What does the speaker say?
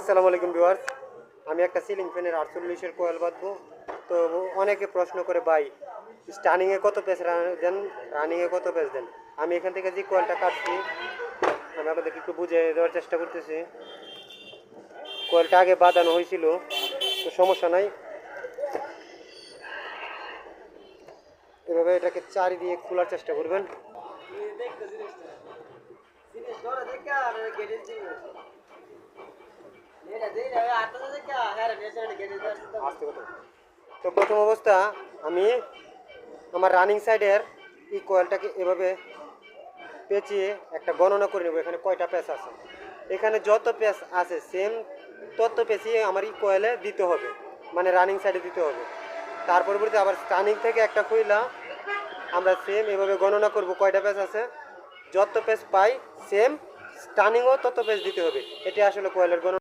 আসসালামু আলাইকুম ভিউয়ার্স। আমি একটা সিলিং ফ্যানের আটচল্লিশের কোয়েল বাঁধবো। তো অনেকে প্রশ্ন করে, ভাই স্টার্নিংয়ে কত পেস দেন? রানিংয়ে কত পেস দেন? আমি এখান থেকে যে কোয়েলটা কাটছি, আমি আপনাদেরকে একটু বুঝে দেওয়ার চেষ্টা করতেছি। কোয়েলটা আগে বাঁধানো হয়েছিল, তো সমস্যা নাই। এভাবে এটাকে চারি দিয়ে খোলার চেষ্টা করবেন। তো প্রথম অবস্থা, আমি আমার রানিং সাইডের এই কয়েলটাকে এভাবে পেঁচিয়ে একটা গণনা করে নেব। এখানে কয়টা প্যাচ আছে? এখানে যত প্যাচ আছে সেম তত পেঁচিয়ে আমার এই কয়েলে দিতে হবে। মানে রানিং সাইডে দিতে হবে। তার পরবর্তী আবার স্টানিং থেকে একটা কইলা আমরা সেম এভাবে গণনা করব কয়টা প্যাচ আছে। যত পেজ পাই সেম স্টানিংও তত পেজ দিতে হবে। এটা আসলে কয়েলের গণনা।